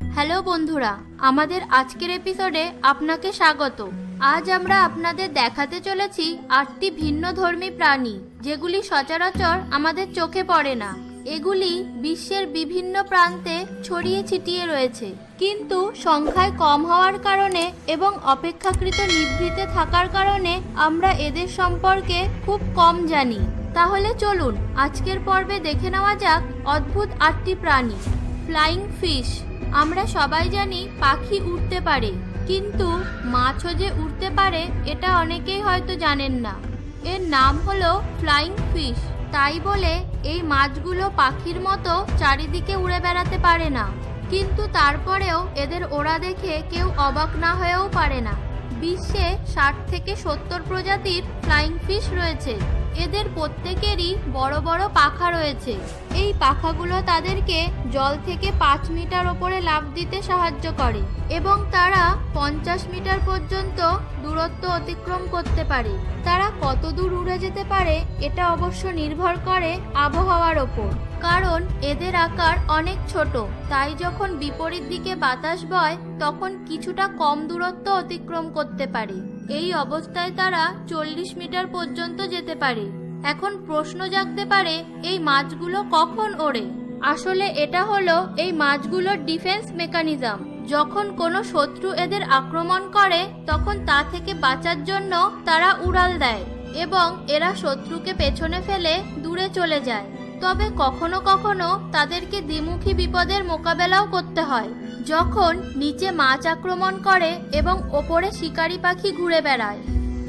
Hello বন্ধুরা, আমাদের আজকের এপিসোডে আপনাকে স্বাগত। আজ আমরা আপনাদের দেখাতে চলেছি আটটি ভিন্ন ধর্মী প্রাণী, যেগুলি সচরাচর আমাদের চোখে পড়ে না। এগুলি বিশ্বের বিভিন্ন প্রান্তে ছড়িয়ে ছিটিয়ে রয়েছে। কিন্তু সংখ্যায় কম হওয়ার কারণে এবং অপেক্ষাকৃত নিভৃতে থাকার কারণে আমরা এদের সম্পর্কে খুব কম জানি। তাহলে চলুন, আজকের পর্বে দেখে নেওয়া যাক অদ্ভুত আটটি প্রাণী। Flying fish. আমরা সবাই জানি পাখি উড়তে পারে, কিন্তু মাছও যে উড়তে পারে, এটা অনেকেই হয়তো জানেন না। এর নাম হলো ফ্লাইং ফিশ। তাই বলে এই মাছগুলো পাখির মতো চারিদিকে উড়ে বেড়াতে পারে না। কিন্তু তারপরেও এদের ওড়া দেখে কেউ অবাক না হয়েও পারে না। বিশ্বে ষাট থেকে সত্তর প্রজাতির ফ্লাইং ফিশ রয়েছে। এদের প্রত্যেকেরই বড় বড় পাখা রয়েছে। এই পাখাগুলো তাদেরকে জল থেকে পাঁচ মিটার ওপরে লাফ দিতে সাহায্য করে এবং তারা পঞ্চাশ মিটার পর্যন্ত দূরত্ব অতিক্রম করতে পারে। তারা কত দূর উড়ে যেতে পারে এটা অবশ্য নির্ভর করে আবহাওয়ার ওপর। কারণ এদের আকার অনেক ছোট, তাই যখন বিপরীত দিকে বাতাস বয়, তখন কিছুটা কম দূরত্ব অতিক্রম করতে পারে। এই অবস্থায় তারা চল্লিশ মিটার পর্যন্ত যেতে পারে। এখন প্রশ্ন জাগতে পারে, এই মাছগুলো কখন ওড়ে? আসলে এটা হলো এই মাছগুলোর ডিফেন্স মেকানিজম। যখন কোনো শত্রু এদের আক্রমণ করে, তখন তা থেকে বাঁচার জন্য তারা উড়াল দেয় এবং এরা শত্রুকে পেছনে ফেলে দূরে চলে যায়। তবে কখনো কখনো তাদেরকে দ্বিমুখী বিপদের মোকাবেলাও করতে হয়। যখন নিচে মাছ আক্রমণ করে এবং ওপরে শিকারি পাখি ঘুরে বেড়ায়।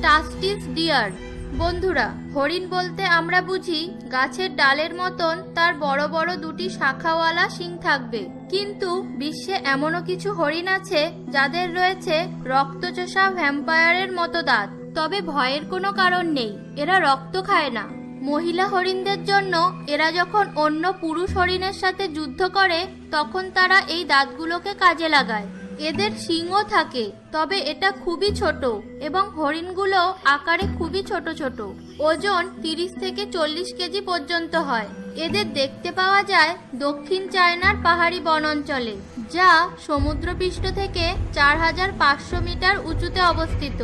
টাস্টিস ডিয়ার, বন্ধুরা, হরিণ বলতে আমরা বুঝি গাছের ডালের মতন তার বড় বড় দুটি শাখাওয়ালা শিং থাকবে। কিন্তু বিশ্বে এমনও কিছু হরিণ আছে যাদের রয়েছে রক্তচোষা ভ্যাম্পায়ারের মতো দাঁত। তবে ভয়ের কোনো কারণ নেই, এরা রক্ত খায় না। মহিলা হরিণদের জন্য এরা যখন অন্য পুরুষ হরিণের সাথে যুদ্ধ করে, তখন তারা এই দাঁতগুলোকে কাজে লাগায়। এদের শিংও থাকে, তবে এটা খুবই ছোট এবং হরিণগুলো আকারে খুবই ছোট ছোট। ওজন তিরিশ থেকে চল্লিশ কেজি পর্যন্ত হয়। এদের দেখতে পাওয়া যায় দক্ষিণ চায়নার পাহাড়ি বন অঞ্চলে যা সমুদ্রপৃষ্ঠ থেকে চার হাজার পাঁচশো মিটার উঁচুতে অবস্থিত।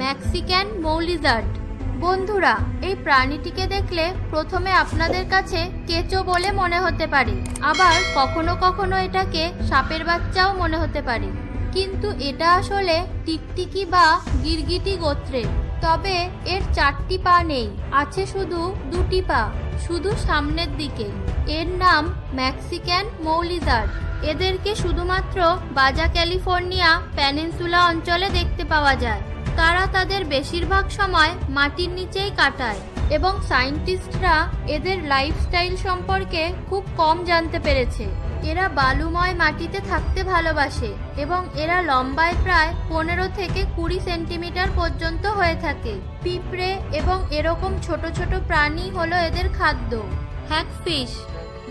ম্যাক্সিক্যান মৌলিজার্ড বন্ধুরা, এই প্রাণীটিকে দেখলে প্রথমে আপনাদের কাছে কেঁচো বলে মনে হতে পারে। আবার কখনো কখনো এটাকে সাপের বাচ্চাও মনে হতে পারে। কিন্তু এটা আসলে টিকটিকি বা গিরগিটি গোত্রের। তবে এর চারটি পা নেই, আছে শুধু দুটি পা, শুধু সামনের দিকে। এর নাম ম্যাক্সিক্যান মৌলিজার্ড এদেরকে শুধুমাত্র বাজা ক্যালিফোর্নিয়া প্যানিনসুলা অঞ্চলে দেখতে পাওয়া যায়। তারা তাদের বেশিরভাগ সময় মাটির নিচেই কাটায় এবং সায়েন্টিস্টরা এদের লাইফস্টাইল সম্পর্কে খুব কম জানতে পেরেছে। এরা বালুময় মাটিতে থাকতে ভালোবাসে এবং এরা লম্বায় প্রায় পনেরো থেকে কুড়ি সেন্টিমিটার পর্যন্ত হয়ে থাকে। পিঁপড়ে এবং এরকম ছোট ছোট প্রাণী হলো এদের খাদ্য। হ্যাকফিশ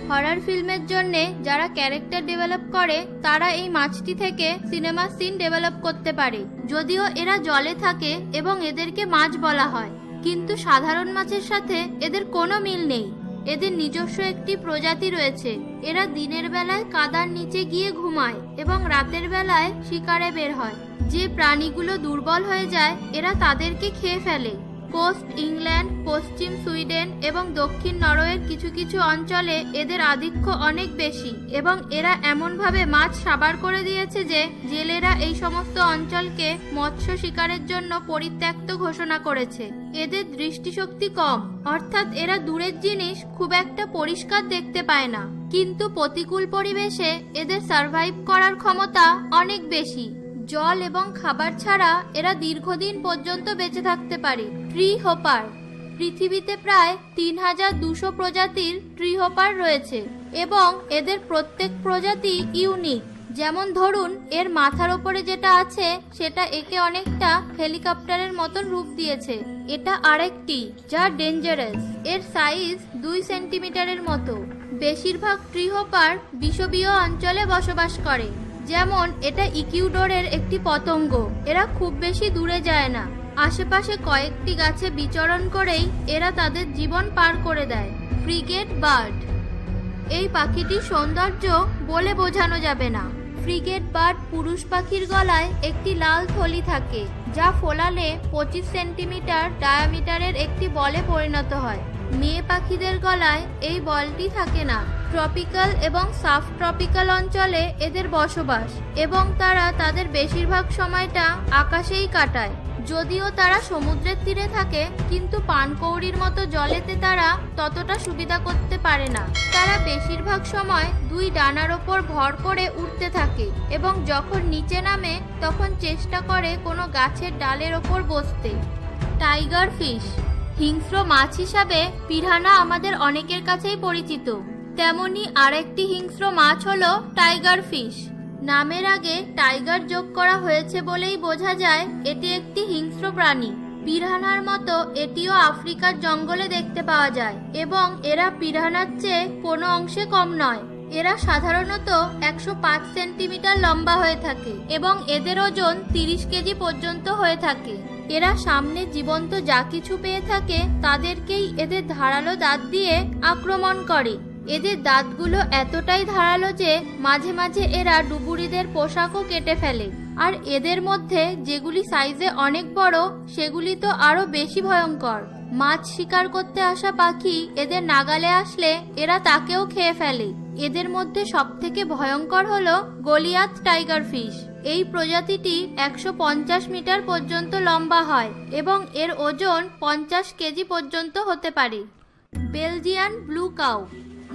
হরার ফিল্মের জন্য যারা ক্যারেক্টার ডেভেলপ করে, তারা এই মাছটি থেকে সিনেমা সিন ডেভেলপ করতে পারে। যদিও এরা জলে থাকে এবং এদেরকে মাছ বলা হয়। কিন্তু সাধারণ মাছের সাথে এদের কোনো মিল নেই। এদের নিজস্ব একটি প্রজাতি রয়েছে। এরা দিনের বেলায় কাদার নিচে গিয়ে ঘুমায় এবং রাতের বেলায় শিকারে বের হয়। যে প্রাণীগুলো দুর্বল হয়ে যায়, এরা তাদেরকে খেয়ে ফেলে। কোস্ট ইংল্যান্ড, পশ্চিম সুইডেন এবং দক্ষিণ নরওয়ের কিছু কিছু অঞ্চলে এদের আধিক্য অনেক বেশি এবং এরা এমনভাবে মাছ সাবার করে দিয়েছে যে জেলেরা এই সমস্ত অঞ্চলকে মৎস্য শিকারের জন্য পরিত্যক্ত ঘোষণা করেছে। এদের দৃষ্টিশক্তি কম, অর্থাৎ এরা দূরের জিনিস খুব একটা পরিষ্কার দেখতে পায় না। কিন্তু প্রতিকূল পরিবেশে এদের সার্ভাইভ করার ক্ষমতা অনেক বেশি। জল এবং খাবার ছাড়া এরা দীর্ঘদিন পর্যন্ত বেঁচে থাকতে পারে। ট্রি হোপার পৃথিবীতে প্রায় তিন হাজার দুশো প্রজাতির ট্রি হোপার রয়েছে এবং এদের প্রত্যেক প্রজাতি ইউনিক। যেমন ধরুন, এর মাথার ওপরে যেটা আছে, সেটা একে অনেকটা হেলিকপ্টারের মতন রূপ দিয়েছে। এটা আরেকটি, যা ডেঞ্জারাস। এর সাইজ দুই সেন্টিমিটারের মতো। বেশিরভাগ ট্রি হোপার বিষবীয় অঞ্চলে বসবাস করে। যেমন, এটা ইকিউডোরের একটি পতঙ্গ। এরা খুব বেশি দূরে যায় না। আশেপাশে কয়েকটি গাছে বিচরণ করেই এরা তাদের জীবন পার করে দেয়। Frigate bird. এই পাখিটির সৌন্দর্য বলে বোঝানো যাবে না। ফ্রিগেট বার্ড পুরুষ পাখির গলায় একটি লাল থলি থাকে, যা ফোলালে পঁচিশ সেন্টিমিটার ডায়ামিটারের একটি বলে পরিণত হয়। মেয়ে পাখিদের গলায় এই বলটি থাকে না। ট্রপিক্যাল এবং সাব ট্রপিক্যাল অঞ্চলে এদের বসবাস এবং তারা তাদের বেশিরভাগ সময়টা আকাশেই কাটায়। যদিও তারা সমুদ্রের তীরে থাকে, কিন্তু পানকৌড়ির মতো জলেতে তারা ততটা সুবিধা করতে পারে না। তারা বেশিরভাগ সময় দুই ডানার ওপর ভর করে উঠতে থাকে এবং যখন নিচে নামে, তখন চেষ্টা করে কোনো গাছের ডালের ওপর বসতে। টাইগার ফিশ হিংস্র মাছ হিসাবে পিরানা আমাদের অনেকের কাছেই পরিচিত। তেমনি আরেকটি হিংস্র মাছ হলো টাইগার ফিশ। নামের আগে টাইগার যোগ করা হয়েছে বলেই বোঝা যায় এটি একটি হিংস্র প্রাণী। পিরানার মতো এটিও আফ্রিকার জঙ্গলে দেখতে পাওয়া যায় এবং এরা পিরানার চেয়ে কোনো অংশে কম নয়। এরা সাধারণত একশো পাঁচ সেন্টিমিটার লম্বা হয়ে থাকে এবং এদের ওজন তিরিশ কেজি পর্যন্ত হয়ে থাকে। এরা সামনে জীবন্ত যা কিছু পেয়ে থাকে তাদেরকেই এদের ধারালো দাঁত দিয়ে আক্রমণ করে। এদের দাঁতগুলো এতটাই ধারালো যে মাঝে মাঝে এরা ডুবুরিদের পোশাকও কেটে ফেলে। আর এদের মধ্যে যেগুলি সাইজে অনেক বড়, সেগুলি তো আরও বেশি ভয়ঙ্কর। মাছ শিকার করতে আসা পাখি এদের নাগালে আসলে এরা তাকেও খেয়ে ফেলে। এদের মধ্যে সবথেকে ভয়ঙ্কর হলো গলিয়াত টাইগার ফিশ। এই প্রজাতিটি একশো পঞ্চাশ মিটার পর্যন্ত লম্বা হয় এবং এর ওজন পঞ্চাশ কেজি পর্যন্ত হতে পারে। Belgian blue cow.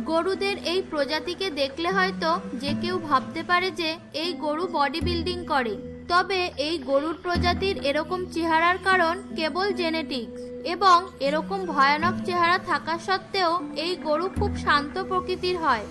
গরুদের এই প্রজাতিকে দেখলে হয়তো যে কেউ ভাবতে পারে যে এই গরু বডি বিল্ডিং করে। তবে এই গরুর প্রজাতির এরকম চেহারার কারণ কেবল জেনেটিক্স এবং এরকম ভয়ানক চেহারা থাকা সত্ত্বেও এই গরু খুব শান্ত প্রকৃতির হয়।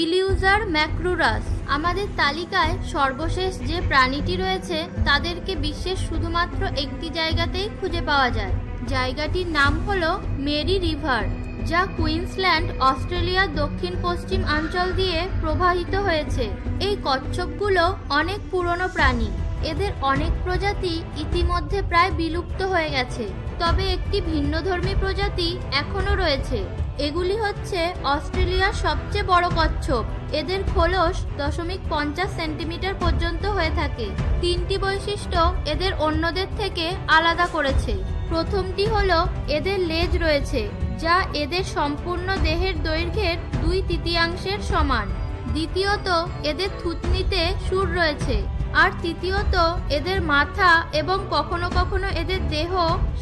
ইলিউজার ম্যাক্রুরাস আমাদের তালিকায় সর্বশেষ যে প্রাণীটি রয়েছে, তাদেরকে বিশ্বের শুধুমাত্র একটি জায়গাতেই খুঁজে পাওয়া যায়। জায়গাটির নাম হলো মেরি রিভার, যা কুইন্সল্যান্ড, অস্ট্রেলিয়ার দক্ষিণ পশ্চিম অঞ্চল দিয়ে প্রবাহিত হয়েছে। এই কচ্ছপগুলো অনেক পুরনো প্রাণী। এদের অনেক প্রজাতি ইতিমধ্যে প্রায় বিলুপ্ত হয়ে গেছে। তবে একটি ভিন্নধর্মী প্রজাতি এখনও রয়েছে। এগুলি হচ্ছে অস্ট্রেলিয়ার সবচেয়ে বড় কচ্ছপ। এদের খোলস দশমিক পঞ্চাশ সেন্টিমিটার পর্যন্ত হয়ে থাকে। তিনটি বৈশিষ্ট্য এদের অন্যদের থেকে আলাদা করেছে। প্রথমটি হলো এদের লেজ রয়েছে, যা এদের সম্পূর্ণ দেহের দৈর্ঘ্যের দুই তৃতীয়াংশের সমান। দ্বিতীয়ত, এদের থুতনিতে সুর রয়েছে আর তৃতীয়ত, এদের মাথা এবং কখনো কখনো এদের দেহ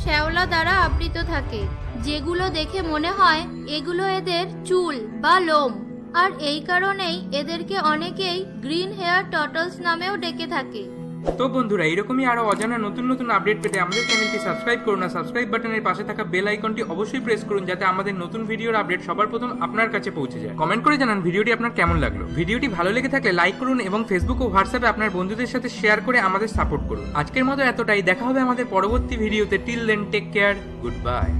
শ্যাওলা দ্বারা আবৃত থাকে, যেগুলো দেখে মনে হয় এগুলো এদের চুল বা লোম। আর এই কারণেই এদেরকে অনেকেই গ্রিন হেয়ার টটলস নামেও ডেকে থাকে। তো বন্ধুরা, এরকমই আরও অজানা নতুন নতুন আপডেট পেতে আমাদের চ্যানেলটি সাবস্ক্রাইব করুন আর সাবস্ক্রাইব বাটনের পাশে থাকা বেল আইকনটি অবশ্যই প্রেস করুন যাতে আমাদের নতুন ভিডিওর আপডেট সবার প্রথম আপনার কাছে পৌঁছে যায়। কমেন্ট করে জানান ভিডিওটি আপনার কেমন লাগল। ভিডিওটি ভালো লেগে থাকলে লাইক করুন এবং ফেসবুক ও হোয়াটসঅ্যাপে আপনার বন্ধুদের সাথে শেয়ার করে আমাদের সাপোর্ট করুন। আজকের মতো এতটাই। দেখা হবে আমাদের পরবর্তী ভিডিওতে till then take care goodbye